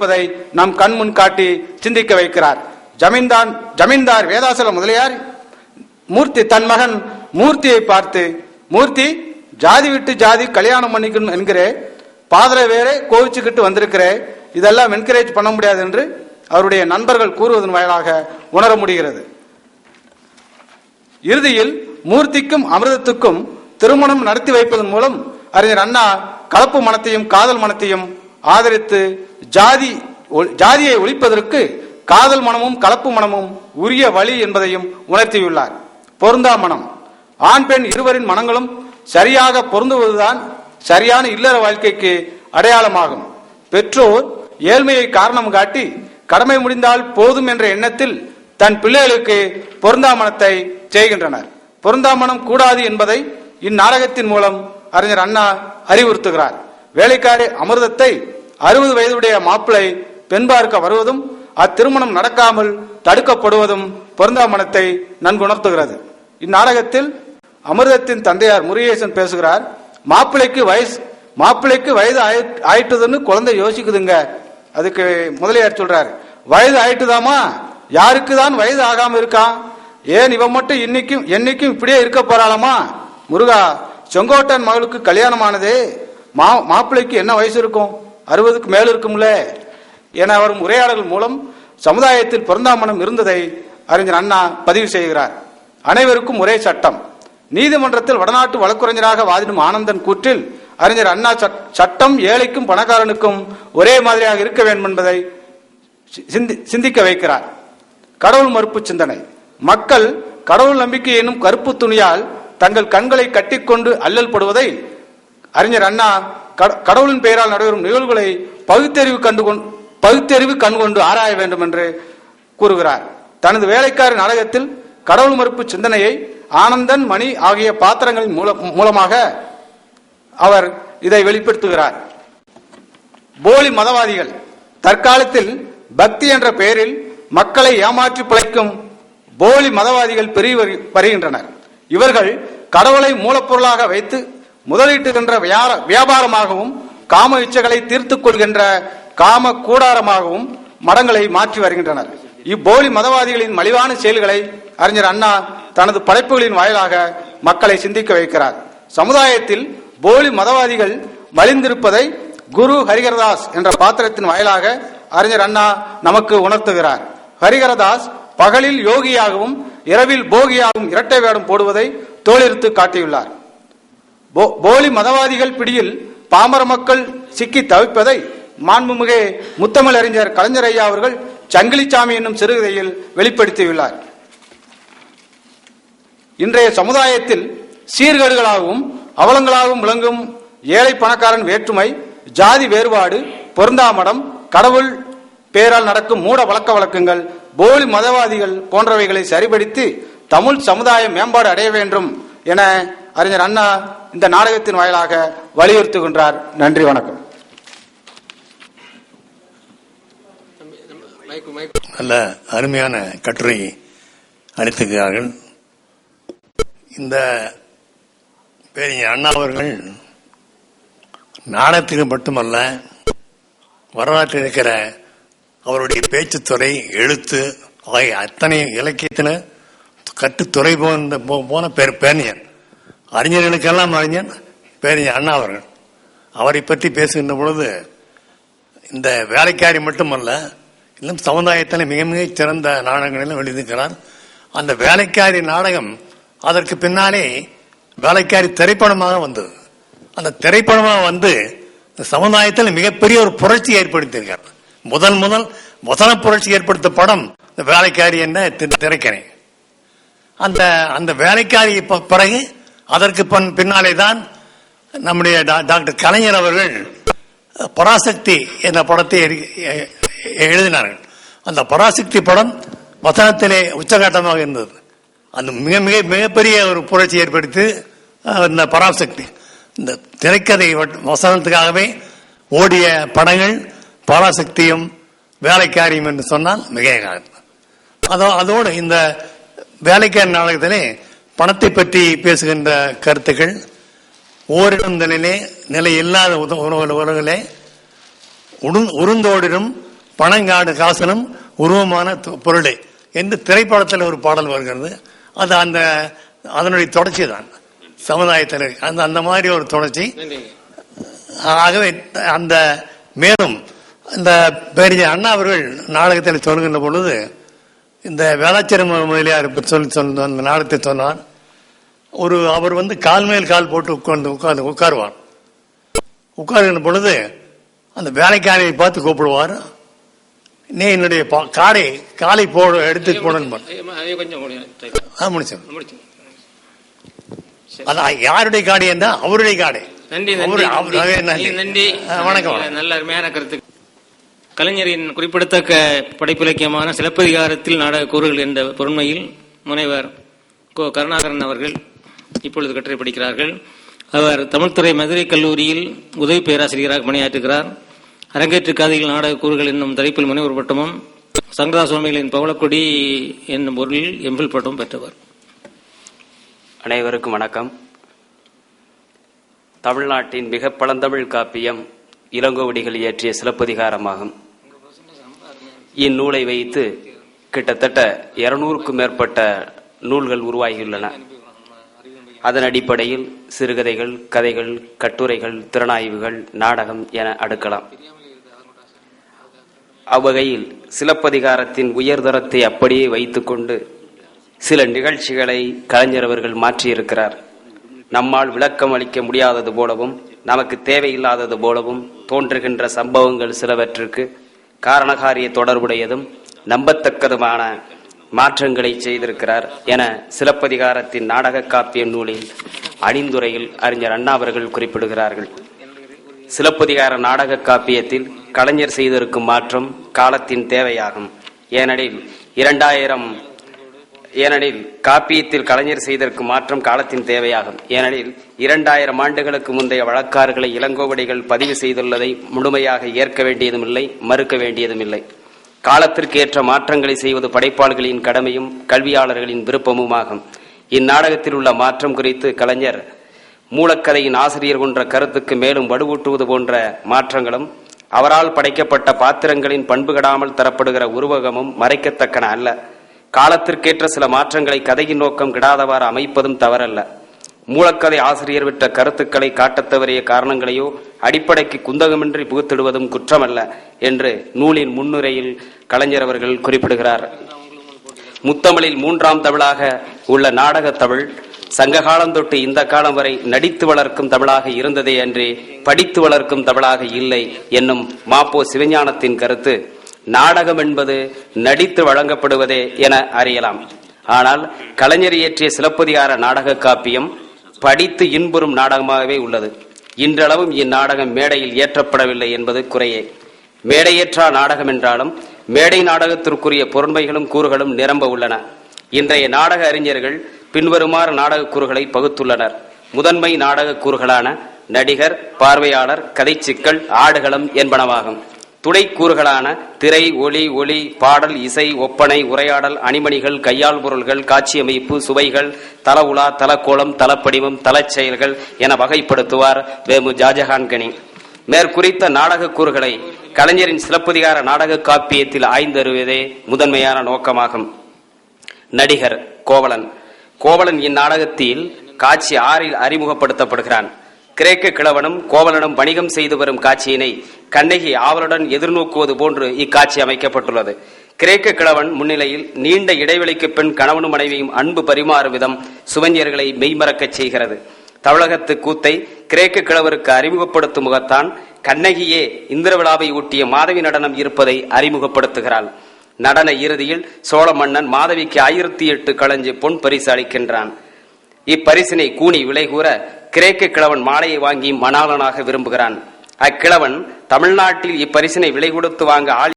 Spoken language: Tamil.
என்பதை நம் கண் முன் காட்டி சிந்திக்க வைக்கிறார். ஜமீன்தான் ஜமீன்தார் வேதாசல முதலியார். மூர்த்தி தன் மகன் மூர்த்தியை பார்த்து மூர்த்தி ஜாதி விட்டு ஜாதி கல்யாணம் பண்ணிக்கணும் என்கிறே. பாதர வேறே கோவிச்சுக்கிட்டு வந்திருக்கிறே. இதெல்லாம் என்கரேஜ் பண்ண முடியாது என்று அவருடைய நண்பர்கள் கூறுவதன் வாயிலாக உணர முடிகிறது. இறுதியில் மூர்த்திக்கும் அமிர்தத்துக்கும் திருமணம் நடத்தி வைப்பதன் மூலம் அறிஞர் அண்ணா கலப்பு மனத்தையும் காதல் மனத்தையும் ஆதரித்து ஜாதி ஒ- ஜாதியை ஒழிப்பதற்கு காதல் மனமும் கலப்பு மனமும் உரிய வழி என்பதையும் உணர்த்தியுள்ளார். பொருந்தா மனம். ஆண் பெண் இருவரின் மனங்களும் சரியாக பொருந்துவதுதான் சரியான இல்லற வாழ்க்கைக்கு அடையாளமாகும். பெற்றோர் ஏழ்மையை காரணம் காட்டி கடமை முடிந்தால் போதும் என்ற எண்ணத்தில் தன் பிள்ளைகளுக்கு பொருந்தாமணத்தை செய்கின்றனர். பொருந்தாமணம் கூடாது என்பதை இந்நாடகத்தின் மூலம் அறிஞர் அண்ணா அறிவுறுத்துகிறார். வேலைக்காரி அமிர்தத்தை அறுபது வயதுடைய மாப்பிளை பெண் பார்க்க வருவதும் அத்திருமணம் நடக்காமல் தடுக்கப்படுவதும் பொருந்தாமணத்தை நன்குணர்த்துகிறது இந்நாடகத்தில் அமிர்தத்தின் தந்தையார் முருகேசன் பேசுகிறார் மாப்பிள்ளைக்கு வயசு மாப்பிள்ளைக்கு வயது ஆயிட்டுதுன்னு குழந்தை யோசிக்குதுங்க. அதுக்கு முதலியார் சொல்றாரு வயது ஆயிட்டுதாமா யாருக்கு தான் வயது ஆகாம இருக்கான் ஏன் இவன் மட்டும் இன்னைக்கும் என்னைக்கும் இப்படியே இருக்க போறாளாமா? முருகா செங்கோட்டன் மகளுக்கு கல்யாணம் ஆனதே மா மாப்பிள்ளைக்கு என்ன வயசு இருக்கும்? அறுபதுக்கு மேல் இருக்கும்ல. என வரும் உரையாடல்கள் மூலம் சமுதாயத்தில் பிறந்தாமணம் இருந்ததை அறிஞர் அண்ணா பதிவு செய்கிறார். அனைவருக்கும் ஒரே சட்டம். நீதிமன்றத்தில் வடநாட்டு வழக்குரைஞராக வாதிடும் ஆனந்தன் கூற்றில் அறிஞர் அண்ணா சட்டம் ஏழைக்கும் பணக்காரனுக்கும் ஒரே மாதிரியாக இருக்க வேண்டும் என்பதை சி- சிந்தி- சிந்திக்க வைக்கிறார். கடவுள் மறுப்பு சிந்தனை. மக்கள் கடவுள் நம்பிக்கை என்னும் கருப்பு துணியால் தங்கள் கண்களை கட்டிக்கொண்டு அல்லல் படுவதை அறிஞர் அண்ணா கட- கடவுளின் பெயரால் நடைபெறும் நிகழ்வுகளை பகுத்தறிவு கண்டு பகுத்தறிவு கண்கொண்டு ஆராய வேண்டும் என்று கூறுகிறார். தனது வேலைக்கார நாடகத்தில் கடவுள் மறுப்பு சிந்தனையை ஆனந்தன் மணி ஆகிய பாத்திரங்களின் மூலமாக அவர் இதை வெளிப்படுத்துகிறார். போலி மதவாதிகள் தற்காலத்தில் பக்தி என்ற பெயரில் மக்களை ஏமாற்றி பிழைக்கும் போலி மதவாதிகள் பெருகி வருகின்றனர். இவர்கள் கடவுளை மூலப்பொருளாக வைத்து முதலீட்டுகின்ற வியார- வியாபாரமாகவும் காம இச்சைகளை தீர்த்துக் கொள்கின்ற காம கூடாரமாகவும் மடங்களை மாற்றி வருகின்றனர். இப்போலி மதவாதிகளின் மலிவான செயல்களை அறிஞர் அண்ணா தனது படைப்புகளின் வாயிலாக மக்களை சிந்திக்க வைக்கிறார். சமுதாயத்தில் போலி மதவாதிகள் மலிந்திருப்பதை குரு ஹரிகரதாஸ் என்ற பாத்திரத்தின் வாயிலாக அறிஞர் அண்ணா நமக்கு உணர்த்துகிறார். ஹரிகரதாஸ் பகலில் யோகியாகவும் இரவில் போகியாகவும் இரட்டை வேடம் போடுவதை தோலிருத்து காட்டியுள்ளார். போலி மதவாதிகள் பிடியில் பாமர மக்கள் சிக்கி தவிப்பதை மாண்புமிகு முத்தமிழ் அறிஞர் கலைஞர் ஐயா அவர்கள் சங்கிலிச்சாமி என்னும் சிறுகதையில் வெளிப்படுத்தியுள்ளார். இன்றைய சமுதாயத்தில் சீர்கேடுகளாகவும் அவலங்களாகவும் விளங்கும் ஏழை பணக்காரன் வேற்றுமை ஜாதி வேறுபாடு பொருந்தாமடம் கடவுள் பேரால் நடக்கும் மூட வழக்க வழக்கங்கள் போலி மதவாதிகள் போன்றவைகளை சரிபடுத்தி தமிழ் சமுதாயம் மேம்பாடு அடைய வேண்டும் என அறிஞர் அண்ணா இந்த நாடகத்தின் வாயிலாக வலியுறுத்துகின்றார். நன்றி வணக்கம். நல்ல அருமையான கட்டுரை அளித்திருக்கிறார்கள். இந்த பெரிய அண்ணா அவர்கள் நாடகத்துக்கு மட்டுமல்ல வரலாற்றில் இருக்கிற அவருடைய பேச்சுத்துறை எழுத்து ஆகிய அத்தனை இலக்கியத்தில் கட்டுத்துறை போன்ற போ- போன பேர் பேணியன் அறிஞர்களுக்கெல்லாம் அறிஞர் பேரிய அண்ணா அவர்கள். அவரை பற்றி பேசுகின்ற பொழுது இந்த வேலைக்காரி மட்டுமல்ல இன்னும் சமுதாயத்தில் மிக மிக சிறந்த நாடகங்களிலும் எழுதியிருக்கிறார் அந்த வேலைக்காரி நாடகம் அதற்கு பின்னாலே வேலைக்காரி திரைப்படமாக வந்தது. அந்த திரைப்படமாக வந்து இந்த சமுதாயத்தில் மிகப்பெரிய ஒரு புரட்சி ஏற்படுத்தியிருக்கார். முதல் முதல் முதல புரட்சி ஏற்படுத்த படம் இந்த வேலைக்காரி என்ன தி- திரைக்கணை அந்த அந்த வேலைக்காரி ப- பிறகு அதற்கு பின் பின்னாலே தான் நம்முடைய டா- டாக்டர் கலைஞர் அவர்கள் பராசக்தி என்ற படத்தை எரி- எழுதினார்கள். அந்த பராசக்தி படம் வசனத்திலே உச்சகட்டமாக இருந்தது. அந்த மிக மிக மிகப்பெரிய ஒரு புரட்சி ஏற்படுத்தி இந்த பராசக்தி. இந்த திரைக்கதை வட்- வசனத்துக்காகவே ஓடிய படங்கள் பராசக்தியும் வேலைக்காரியும் என்று சொன்னால் மிக அதோ அதோடு இந்த வேலைக்காரி நாடகத்திலே பணத்தை பற்றி பேசுகின்ற கருத்துக்கள் ஓரிடம் நிலையிலே நிலை இல்லாத உத- உறவு- உறவுகளே உடு- உருந்தோடிடும் பணங்காடு காசனும் உருவமான பொருளே என்று திரைப்படத்தில் ஒரு பாடல் வருகிறது. அது அந்த அதனுடைய தொடர்ச்சி தான். சமுதாயத்தில் அந்த அந்த மாதிரி ஒரு தொடர்ச்சி. ஆகவே அந்த மேலும் இந்த பெரிய அண்ணா அவர்கள் நாடகத்தில் சொல்கின்ற பொழுது இந்த வேளாச்சரம் முதலியார் சொல்லி சொன்ன அந்த நாடகத்தை சொன்னார். ஒரு அவர் வந்து கால் மேல் கால் போட்டு உட்கார்ந்து உட்கார்ந்து உட்காருவார். உட்காருகின்ற பொழுது அந்த வேலைக்காரியை பார்த்து கூப்பிடுவார். நீ என்னுடைய காடை காலை போட எடுத்து போடணும் முடிச்சு அதான் யாருடைய காடை என்றா அவருடைய காடை. நன்றி நன்றி. நன்றி. வணக்கம். நல்ல அருமையான கருத்து கலைஞரின் குறிப்பிடத்தக்க படைப்பிலக்கியமான சிலப்பதிகாரத்தில் நாடக கூறுகள் என்ற பொருண்மையில் முனைவர் கோ கருணாகரன் அவர்கள் இப்பொழுது கட்டுரை படிக்கிறார்கள். அவர் தமிழ்துறை மதுரை கல்லூரியில் உதவி பேராசிரியராக பணியாற்றுகிறார். அரங்கேற்று காதையில் நாடக கூறுகள் என்னும் தலைப்பில் முனைவர் பட்டமும் சங்கரா சுவாமிகளின் பவளக்கொடி என்னும் பொருளில் எம்பில் பட்டமும் பெற்றவர். அனைவருக்கும் வணக்கம். தமிழ்நாட்டின் மிக பழந்தமிழ் காப்பியம் இளங்கோவடிகள் இயற்றிய சிலப்பதிகாரமாகும். இந்நூலை வைத்து கிட்டத்தட்ட இருநூறுக்கும் மேற்பட்ட நூல்கள் உருவாகியுள்ளன. அதன் அடிப்படையில் சிறுகதைகள் கதைகள் கட்டுரைகள் திறனாய்வுகள் நாடகம் என அடுக்கலாம். அவ்வகையில் சிலப்பதிகாரத்தின் உயர்தரத்தை அப்படியே வைத்துக்கொண்டு சில நிகழ்ச்சிகளை கலைஞர் அவர்கள் மாற்றியிருக்கிறார். நம்மால் விளக்கம் அளிக்க முடியாதது போலவும் நமக்கு தேவையில்லாதது போலவும் தோன்றுகின்ற சம்பவங்கள் சிலவற்றிற்கு காரணகாரிய தொடர்புடையதும் நம்பத்தக்கதுமான மாற்றங்களை செய்திருக்கிறார் என சிலப்பதிகாரத்தின் நாடக காப்பிய நூலில் அணிந்துரையில் அறிஞர் அண்ணா அவர்கள் குறிப்பிடுகிறார்கள். சிலப்பதிகார நாடக காப்பியத்தில் கலைஞர் செய்திருக்கும் மாற்றம் காலத்தின் தேவையாகும். ஏனெனில் இரண்டாயிரம் ஏனெனில் காப்பியத்தில் கலைஞர் செய்திருக்கும் மாற்றம் காலத்தின் தேவையாகும். ஏனெனில் இரண்டாயிரம் ஆண்டுகளுக்கு முந்தைய வழக்காறுகளை இளங்கோவடிகள் பதிவு செய்துள்ளதை முழுமையாக ஏற்க வேண்டியதும் இல்லை மறுக்க வேண்டியதும் இல்லை காலத்திற்கு ஏற்ற மாற்றங்களை செய்வது படைப்பாளர்களின் கடமையும் கல்வியாளர்களின் விருப்பமுமாகும். இந்நாடகத்தில் உள்ள மாற்றம் குறித்து கலைஞர் மூலக்கதையின் ஆசிரியர் கொன்ற கருத்துக்கு மேலும் வலுவூட்டுவது போன்ற மாற்றங்களும் அவரால் படைக்கப்பட்ட பாத்திரங்களின் பண்புகடாமல் தரப்படுகிற உருவகமும் மறைக்கத்தக்கன அல்ல. காலத்திற்கேற்ற சில மாற்றங்களை கதையின் நோக்கம் கிடாதவாறு அமைப்பதும் தவறல்ல. மூலக்கதை ஆசிரியர் விட்ட கருத்துக்களை காட்டத் தவறிய காரணங்களையோ அடிப்படைக்கு குந்தகமின்றி புகுத்திடுவதும் குற்றமல்ல என்று நூலின் முன்னுரையில் கலைஞர் அவர்கள் குறிப்பிடுகிறார். முத்தமிழில் மூன்றாம் தமிழாக உள்ள நாடக தமிழ் சங்ககாலம் தொட்டு இந்த காலம் வரை நடித்து வளர்க்கும் தமிழாக இருந்ததே அன்றி படித்து வளர்க்கும் தமிழாக இல்லை என்னும் மாப்போ சிவஞானத்தின் கருத்து நாடகம் என்பது நடித்து வழங்கப்படுவதே என அறியலாம். ஆனால் கலைஞர் இயற்றிய சிலப்பதிகார நாடக காப்பியம் படித்து இன்புறும் நாடகமாகவே உள்ளது. இன்றளவும் இந்நாடகம் மேடையில் ஏற்றப்படவில்லை என்பது குறையே. மேடையேற்றா நாடகம் என்றாலும் மேடை நாடகத்திற்குரிய பொருண்மைகளும் கூறுகளும் நிரம்ப உள்ளன. இன்றைய நாடக அறிஞர்கள் பின்வருமாறு நாடக கூறுகளை பகுத்துள்ளனர். முதன்மை நாடக கூறுகளான நடிகர் பார்வையாளர் கதைச்சிக்கல் ஆடுகளம் என்பனவாகும். துணை கூறுகளான திரை ஒளி ஒளி பாடல் இசை ஒப்பனை உரையாடல் அணிமணிகள் கையால் பொருள்கள் காட்சியமைப்பு சுவைகள் தல உலா தலக்கோலம் தலப்படிவம் தலச்செயல்கள் என வகைப்படுத்துவார் வேமு ஜாஜகான்கனி மேற்குறித்த நாடக கூறுகளை கலைஞரின் சிலப்பதிகார நாடக காப்பியத்தில் ஆய்ந்தருவதே முதன்மையான நோக்கமாகும். நடிகர் கோவலன். கோவலன் இந்நாடகத்தில் காட்சி ஆறில் அறிமுகப்படுத்தப்படுகிறான். கிரேக்க கிழவனும் கோவலனும் வணிகம் செய்து வரும் காட்சியினை கண்ணகி ஆவலுடன் எதிர்நோக்குவது போன்று இக்காட்சி அமைக்கப்பட்டுள்ளது. கிரேக்க கிழவன் முன்னிலையில் நீண்ட இடைவெளிக்கு பின் கணவனும் மனைவியும் அன்பு பரிமாறும் விதம் சுவஞ்சியர்களை மெய்மறக்கச் செய்கிறது. தமிழகத்து கூத்தை கிரேக்க கிழவருக்கு அறிமுகப்படுத்தும் முகத்தான் கண்ணகியே இந்திர விழாவை ஒட்டிய மாதவி நடனம் இருப்பதை அறிமுகப்படுத்துகிறாள். நடன இறுதியில் சோழ மன்னன் மாதவிக்கு ஆயிரத்தி எட்டு களஞ்சி பொன் பரிசு அளிக்கின்றான். இப்பரிசினை கூனி விலை கூற கிரேக்க கிழவன் மாலையை வாங்கி மணாளனாக விரும்புகிறான். அக்கிழவன் தமிழ்நாட்டில் இப்பரிசினை விலை கொடுத்து வாங்க ஆள்